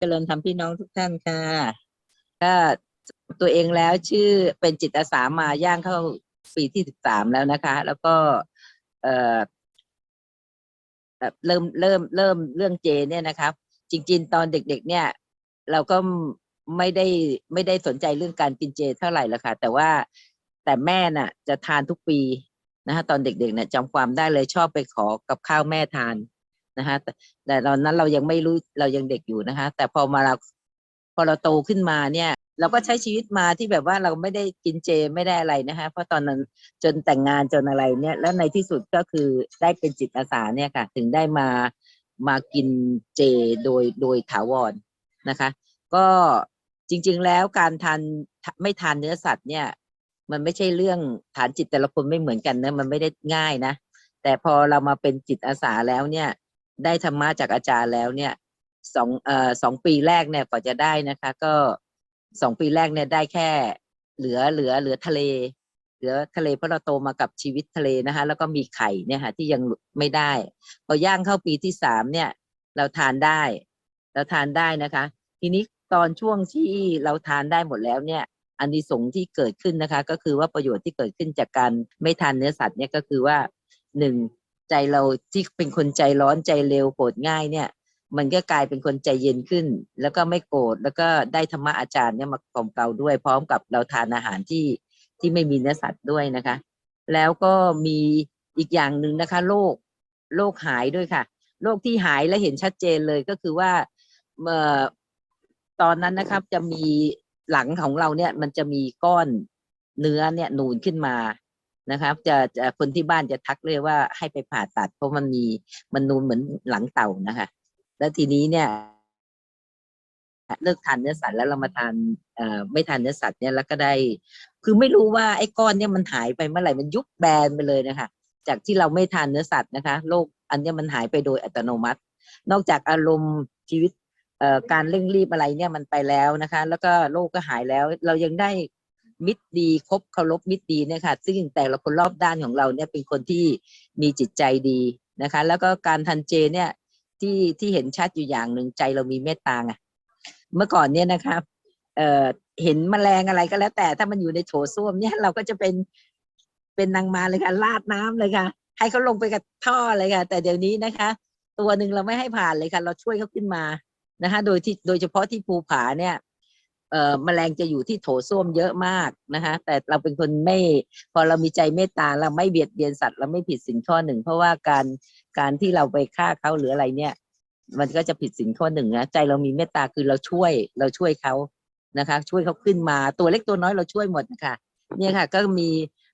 เจริญธรรมพี่น้องทุกท่านค่ะก็ตัวเองแล้วชื่อเป็นจิตอาสามาย่างเข้าปีที่สิบสามแล้วนะคะ แล้วก็เออเริ่มเริ่มเริ่มเรื่องเจเนี่ยนะครับจริง ๆ ตอนเด็ก ๆ เนี่ย เราก็ไม่ได้ไม่ได้สนใจเรื่องการกินเจเท่าไหร่ละค่ะ แต่ว่าแต่แม่น่ะ จะทานทุกปีนะคะตอนเด็กๆเนี่ยจำความได้เลยชอบไปขอกับข้าวแม่ทาน นะคะแต่แต่ตอนนั้นเรายังไม่รู้เรายังเด็กอยู่นะคะ แต่พอมาเราพอเราโตขึ้นมาเนี่ย เราก็ใช้ชีวิตมาที่แบบว่าเราไม่ได้กินเจไม่ได้อะไรนะคะ เพราะตอนนั้นจนแต่งงานจนอะไรเนี่ย แล้วในที่สุดก็คือได้เป็นจิตอาสาเนี่ยค่ะ ถึงได้มามากินเจโดยโดยถาวรนะคะ ก็จริง ๆ แล้วการทานไม่ทานเนื้อสัตว์เนี่ย มันไม่ใช่เรื่องฐานจิตแต่ละคนไม่เหมือนกันนะมันไม่ได้ง่ายนะแต่พอเรามาเป็นจิตอาสาแล้วเนี่ย ได้ธรรมะจากอาจารย์แล้วเนี่ยสองเอ่อสองปีแรกเนี่ยกว่าจะได้นะคะ ก็สองปีแรกเนี่ยได้แค่ เหลือเหลือเหลือทะเล เหลือทะเลเพราะเราโตมากับชีวิตทะเลนะคะ แล้วก็มีไข่เนี่ยค่ะที่ยังไม่ได้ พอย่างเข้าปีที่สามเนี่ย เราทานได้ เราทานได้นะคะ ทีนี้ตอนช่วงที่เราทานได้หมดแล้วเนี่ยอันดีสงที่เกิดขึ้นนะคะ ก็คือว่าประโยชน์ที่เกิดขึ้นจากการไม่ทานเนื้อสัตว์เนี่ยก็คือว่าหนึ่ง ใจเราที่เป็นคนใจร้อนใจเร็วโกรธง่ายเนี่ย มันก็กลายเป็นคนใจเย็นขึ้น แล้วก็ไม่โกรธแล้วก็ได้ธรรมะอาจารย์เนี่ยมากล่อมเกลาด้วย พร้อมกับเราทานอาหารที่ที่ไม่มีเนื้อสัตว์ด้วยนะคะ แล้วก็มีอีกอย่างหนึ่งนะคะโรคโรคหายด้วยค่ะโรคที่หายและเห็นชัดเจนเลยก็คือว่าเมื่อตอนนั้นนะครับจะมีหลังของเราเนี่ยมันจะมีก้อนเนื้อเนี่ยนูนขึ้นมา นะครับจะจะคนที่บ้านจะทักเลยว่าให้ไปผ่าตัด เพราะมันมีมันนูนเหมือนหลังเต่านะคะ แล้วทีนี้เนี่ยเลิกทานเนื้อสัตว์แล้วเรามาทานเอ่อไม่ทานเนื้อสัตว์เนี่ยแล้วก็ได้ คือไม่รู้ว่าไอ้ก้อนเนี่ยมันหายไปเมื่อไหร่มันยุบแบนไปเลยนะคะ จากที่เราไม่ทานเนื้อสัตว์นะคะโรคอันนี้มันหายไปโดยอัตโนมัติ นอกจากอารมณ์ชีวิตเอ่อการเร่งรีบอะไรเนี่ยมันไปแล้วนะคะ แล้วก็โรคก็หายแล้ว เรายังได้ มิตรดีคบเคารพมิตรดีเนี่ยค่ะซึ่งแต่ละคนรอบด้านของเราเนี่ยเป็นคนที่มีจิตใจดีนะคะ แล้วก็การทันเจเนี่ยที่ที่เห็นชัดอยู่อย่างหนึ่งใจเรามีเมตตาไงเมื่อก่อนเนี่ยนะคะเอ่อเห็นแมลงอะไรก็แล้วแต่ถ้ามันอยู่ในโถส้วมเนี่ยเราก็จะเป็นเป็นนางมาเลยค่ะลาดน้ำเลยค่ะ ให้เขาลงไปกับท่อเลยค่ะ แต่เดี๋ยวนี้นะคะ ตัวหนึ่งเราไม่ให้ผ่านเลยค่ะ เราช่วยเขาขึ้นมานะคะ โดยที่โดยเฉพาะที่ภูผาเนี่ย เอ่อแมลงจะอยู่ที่โถส้วมเยอะมากนะคะแต่เราเป็นคนไม่พอเรามีใจเมตตาเราไม่เบียดเบียนสัตว์เราไม่ผิดสินข้อหนึ่ง เพราะว่าการการที่เราไปฆ่าเขาหรืออะไรเนี่ย มันก็จะผิดสินข้อหนึ่งนะใจเรามีเมตตาคือเราช่วยเราช่วยเขานะคะ ช่วยเขาขึ้นมาตัวเล็กตัวน้อยเราช่วยหมดนะคะเนี่ยค่ะ ก็มี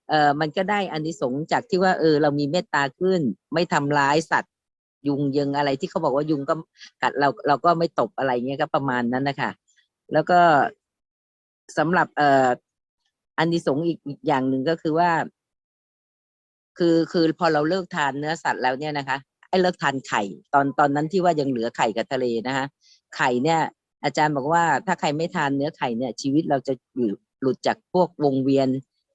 เอ่อมันก็ได้อานิสงส์จากที่ว่าเออเรามีเมตตาขึ้น ไม่ทำร้ายสัตว์ ยุงยังอะไรที่เขาบอกว่ายุงก็กัดเราเราก็ไม่ตบอะไรเงี้ยก็ประมาณนั้นนะคะ แล้วก็สำหรับเอ่ออันนิสงส์อีกอีกอย่างหนึ่งก็คือว่า คือคือพอเราเลิกทานเนื้อสัตว์แล้วเนี่ยนะคะไอ้เลิกทานไข่ ตอนตอนนั้นที่ว่ายังเหลือไข่กับทะเลนะคะไข่เนี่ย อาจารย์บอกว่าถ้าใครไม่ทานเนื้อไข่เนี่ย ชีวิตเราจะอยู่หลุดจากพวกวงเวียน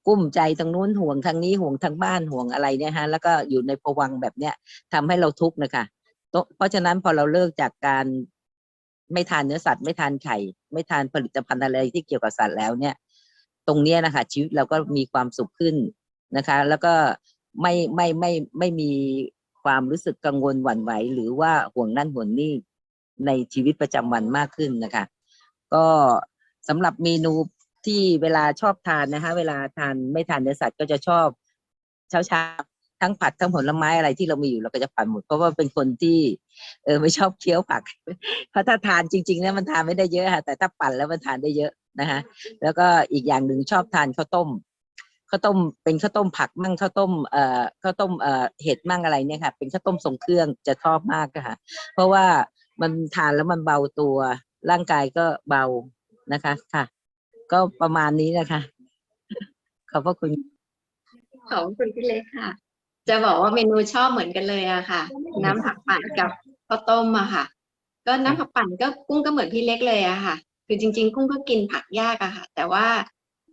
กุ้มใจทางนู้นห่วงทางนี้ห่วงทางบ้านห่วงอะไรเนี่ยฮะแล้วก็อยู่ในภวังค์แบบเนี้ยทำให้เราทุกข์นะคะ เพราะฉะนั้นพอเราเลิกจากการ ไม่ทานเนื้อสัตว์ไม่ทานไข่ไม่ทานผลิตภัณฑ์อะไรที่เกี่ยวกับสัตว์แล้วเนี่ย ตรงเนี้ยนะคะชีวิตเราก็มีความสุขขึ้นนะคะ แล้วก็ไม่ไม่ไม่ไม่มีความรู้สึกกังวลหวั่นไหว หรือว่าห่วงนั่นห่วงนี่ในชีวิตประจำวันมากขึ้นนะคะ ก็สำหรับเมนูที่เวลาชอบทานนะคะ เวลาทานไม่ทานเนื้อสัตว์ก็จะชอบเช้าเช้า ทั้งผัดทั้งผลไม้อะไรที่เรามีอยู่เราก็จะผัดหมดเพราะว่าเป็นคนที่ เออไม่ชอบเคี้ยวผักเพราะถ้าทานจริงๆเนี่ยมันทานไม่ได้เยอะค่ะแต่ถ้าปั่นแล้วมันทานได้เยอะนะคะแล้วก็อีกอย่างหนึ่งชอบทานข้าวต้มข้าวต้มเป็นข้าวต้มผักมั่งข้าวต้มเอ่อข้าวต้มเอ่อเห็ดมั่งอะไรเนี่ยค่ะเป็นข้าวต้มทรงเครื่องจะชอบมากค่ะ เพราะว่ามันทานแล้วมันเบาตัวร่างกายก็เบานะคะค่ะ ก็ประมาณนี้นะคะ ขอบพระคุณ ขอบคุณพี่เล็กค่ะ จะบอกว่าเมนูชอบเหมือนกันเลยอะค่ะ น้ำผักปั่นกับข้าวต้มอะค่ะ ก็น้ำผักปั่นก็กุ้งก็เหมือนพี่เล็กเลยอะค่ะ คือจริง ๆ กุ้งก็กินผักยากอะค่ะ แต่ว่า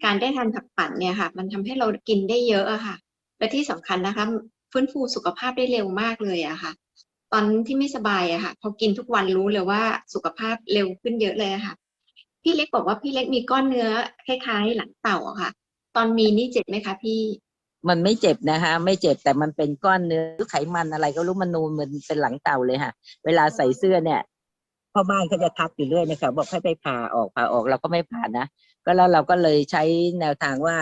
การได้ทานผักปั่นเนี่ยค่ะ มันทำให้เรากินได้เยอะอะค่ะ และที่สำคัญนะคะฟื้นฟูสุขภาพได้เร็วมากเลยอะค่ะ ตอนที่ไม่สบายอะค่ะ พอกินทุกวันรู้เลยว่าสุขภาพเร็วขึ้นเยอะเลยอะค่ะ พี่เล็กบอกว่าพี่เล็กมีก้อนเนื้อคล้ายๆ หลังเต่าอะค่ะ ตอนมีนี่เจ็บไหมคะพี่ มันไม่เจ็บนะคะ ไม่เจ็บแต่มันเป็นก้อนเนื้อไขมันอะไรก็รู้มันนูนเหมือนเป็นหลังเต่าเลยค่ะ เวลาใส่เสื้อเนี่ยพ่อบ้านเขาจะทักอยู่เรื่อยนะคะบอกให้ไปผ่าออกผ่าออกเราก็ไม่ผ่านะก็แล้วเราก็เลยใช้แนวทางว่า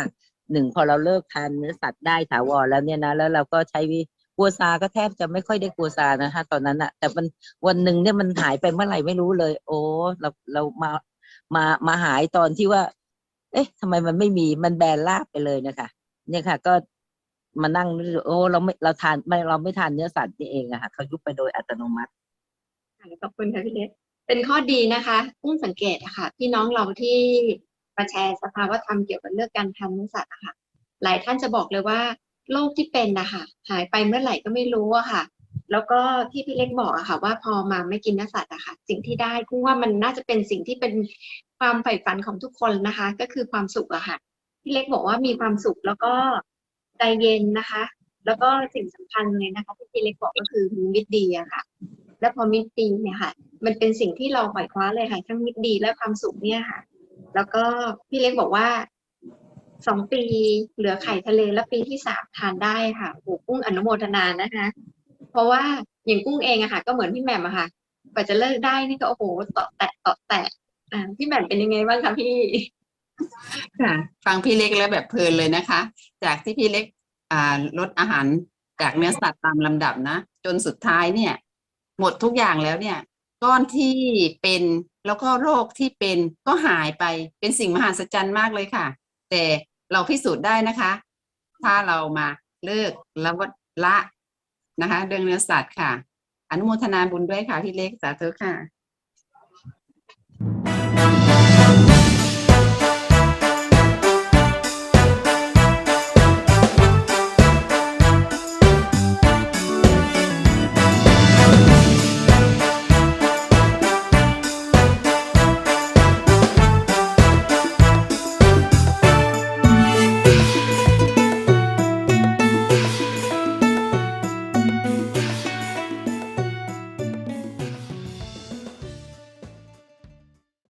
หนึ่งพอเราเลิกทานเนื้อสัตว์ได้ถาวรแล้วเนี่ยนะแล้วเราก็ใช้วิกัวซาก็แทบจะไม่ค่อยได้กัวซานะคะ ตอนนั้นอะแต่มันวันหนึ่งเนี่ยมันหายไปเมื่อไหร่ไม่รู้เลย โอ้เราเรามามามาหายตอนที่ว่า เอ๊ะทำไมมันไม่มีมันแบนราบไปเลยนะคะ เนี่ยค่ะ ก็มานั่งโอ้เราไม่เราทานไม่เราไม่ทานเนื้อสัตว์นี่เองอะค่ะเขายุบไปโดยอัตโนมัติขอบคุณค่ะพี่เล็กเป็นข้อดีนะคะกุ้งสังเกตอะค่ะพี่น้องเราที่มาแชร์สภาวะธรรมเกี่ยวกับเรื่องการทำเนื้อสัตว์อะค่ะ หลายท่านจะบอกเลยว่าโรคที่เป็นนะคะหายไปเมื่อไหร่ก็ไม่รู้อะค่ะ แล้วก็ที่พี่เล็กบอกอะค่ะ ว่าพอมาไม่กินเนื้อสัตว์อะค่ะ สิ่งที่ได้กุ้งว่ามันน่าจะเป็นสิ่งที่เป็นความใฝ่ฝันของทุกคนนะคะ ก็คือความสุขอะค่ะ พี่เล็กบอกว่ามีความสุขแล้วก็ใจเย็นนะคะ แล้วก็สิ่งสำคัญเลยนะคะ ที่พี่เล็กบอกก็คือมีมิตรดีอะค่ะ และพอมิตรดีเนี่ยค่ะ มันเป็นสิ่งที่เราปล่อยคว้าเลยค่ะทั้งมิตรดีและความสุขเนี่ยค่ะ แล้วก็พี่เล็กบอกว่าสองปีเหลือไข่ทะเลและปีที่สามทานได้ค่ะโอ้กุ้งอนุโมทนานะคะ เพราะว่าอย่างกุ้งเองอะค่ะ ก็เหมือนพี่แหม่มอะค่ะกว่าจะเลิกได้นี่ก็โอ้โหตาะแตะตาะแตะอ่าพี่แหม่มเป็นยังไงบ้างคะพี่ ค่ะฟังพี่เล็กแล้วแบบเพลินเลยนะคะ จากที่พี่เล็กอ่าลดอาหารจากเนื้อสัตว์ตามลำดับนะ จนสุดท้ายเนี่ย หมดทุกอย่างแล้วเนี่ย ก้อนที่เป็นแล้วก็โรคที่เป็นก็หายไปเป็นสิ่งมหัศจรรย์มากเลยค่ะ แต่เราพิสูจน์ได้นะคะ ถ้าเรามาเลิกล้วก็ละนะคะเรื่องเนื้อสัตว์ค่ะ อนุโมทนาบุญด้วยค่ะพี่เล็กสาธุค่ะ